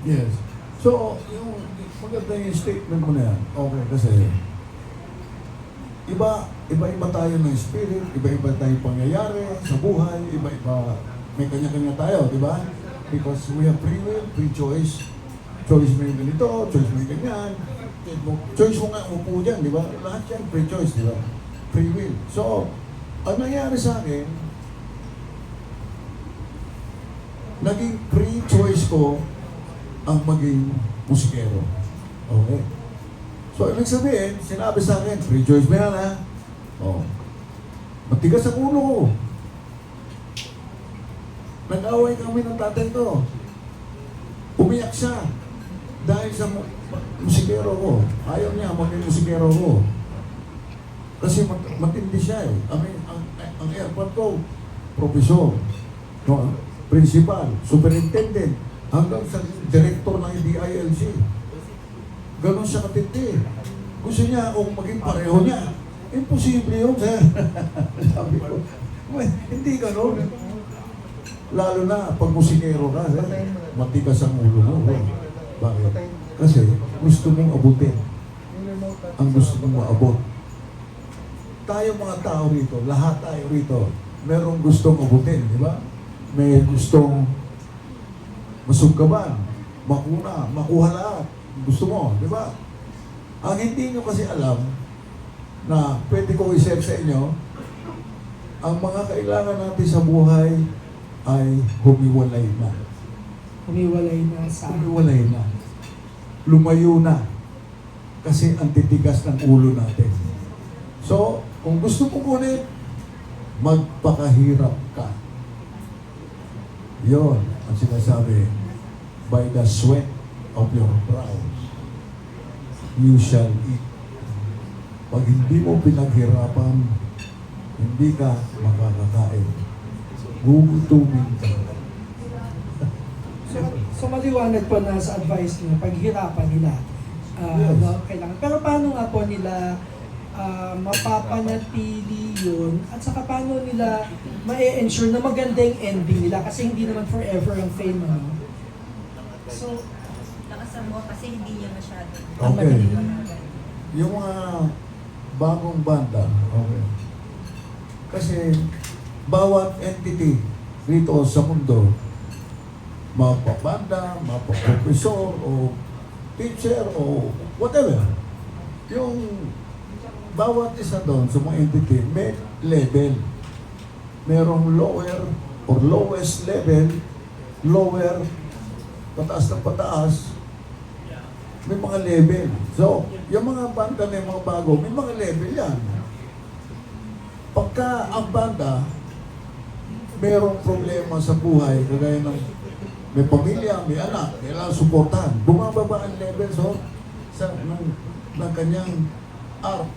Yes. So, yung maganda yung statement mo na yan. Okay, kasi iba, iba-iba tayo ng spirit, iba-iba tayong pangyayari sa buhay, iba-iba, may kanya-kanya tayo, di ba? Because we have free will, free choice. Choice mo yung ganito, choice mo yung ganyan. Choice mo nga upo dyan, di ba? Lahat yan, free choice, di ba? Free will. So, ang nangyari sa akin, naging free choice ko ang maging musikero. Okay. So, ibig sabihin, sinabi sa akin, free choice mo yan, ha? Oh. Matigas ang ulo ko. Nag-away kami ng tatay ko. Umiyak siya. Dahil sa mu- musikero ko. Ayaw niya maging musikero ko. Kasi mat- matindi siya eh. I mean, ang, ang airport ko, profesor, no, principal, superintendent, hanggang sa director ng DILG. Ganon siya katindi. Gusto niya akong maging pareho niya. Imposible yun, sir. Sabi ko, "Well, hindi ganon. Lalo na pag musikero ka, sir, matigas ang ulo mo. Bakit? Kasi gusto mong abutin ang gusto mong maabot. Tayo mga tao rito, lahat tayo rito, merong gustong abutin, di ba? May gustong masuggaban, makuna, makuha lahat. Gusto mo, di ba? Ang hindi nyo kasi alam na pwede ko i-share sa inyo, ang mga kailangan natin sa buhay ay humiwalay na. Humiwalay na sa... Humiwalay na. Lumayo na. Kasi ang titigas ng ulo natin. So, kung gusto mo kunin, magpakahirap ka. Yon ang sinasabi, by the sweat of your brow, you shall eat. Pag hindi mo pinaghirapan, hindi ka makakakain. Gugutumin ka. So, so maliwanag po na sa advice niyo, paghirapan nila. ah, Yes. no, kailangan. Pero paano nga po nila ah, mapapanatili yun at saka paano nila ma-ensure na maganda yung ending nila kasi hindi naman forever ang fame. Ano? So, Lakasan mo kasi hindi niya masyado. Okay. Yung mga bagong banda, okay. Kasi bawat entity rito sa mundo, mapabanda, mapaprofesor, o teacher, o whatever. Yung bawat isa doon sa mga entity, may level. Merong lower or lowest level, lower, pataas ng pataas, may mga level. So, yung mga banda na yung mga bago, may mga level yan. Pagka ang banda, merong problema sa buhay, kagaya ng may pamilya, may anak, kailangan suportahan. Bumababa ang level so, sa, ng, ng kanyang art,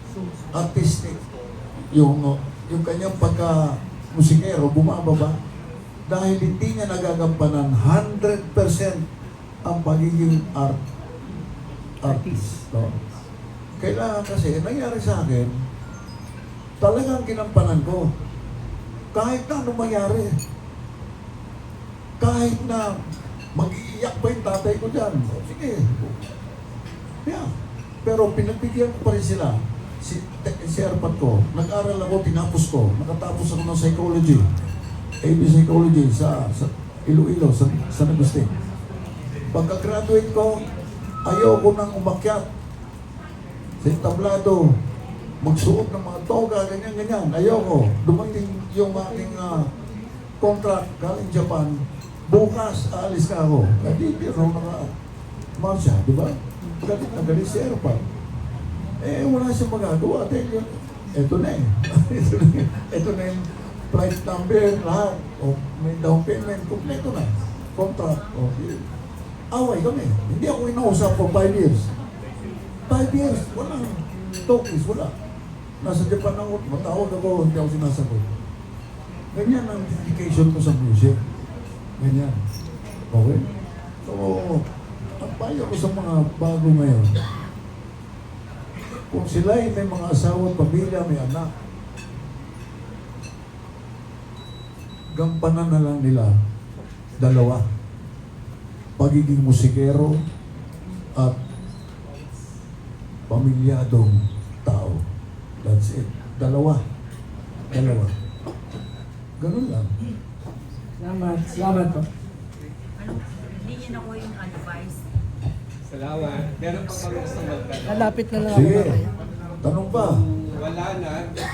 artistic. Yung, yung kanyang pagka musikero, bumababa. Dahil hindi niya nagagampanan 100% ang pagiging art artist. No? Kailangan kasi, nangyari sa akin, talagang kinampanan ko. Kahit na anong mangyari. Kahit na mag-iiyak pa yung tatay ko dyan. O, sige. Yeah. Pero pinagbigyan ko pa rin sila. Si, si Arpat ko, nag-aral ako, tinapos ko. Nakatapos ako ng psychology. AB Psychology sa, sa Iloilo, sa San Agustin. Pagka-graduate ko, ayoko nang umakyat sa tablado, magsuot ng mga toga, ganyan-ganyan. Ayoko. Dumating yung aking ah, contract galing Japan. Bukas, aalis ka ako. Hindi, pero naka marsya, di ba? Galit na galit si Airpan. Eh, wala siyang magagawa. Eto na eh. Ito ito na yung flight number, lahat. O, may down payment, kompleto na. Contract. O, yun. away kami. Hindi ako inausap for five years. Five years, walang talkies, wala. Nasa Japan ako, matawag ako, hindi ako sinasagot. Ganyan ang dedication ko sa music. Ganyan. Okay? So, ang payo ko sa mga bago ngayon, kung sila ay may mga asawa pamilya, may anak, gampanan na lang nila dalawa. pagiging musikero, at pamilyadong tao. That's it. Dalawa. Dalawa. Ganun lang. Salamat. Salamat po. Ano, hindi niya nakuha yung advice. Salamat. Meron pa kami gusto magtanong. Lalapit na lang Sige. Tanong pa. Wala na,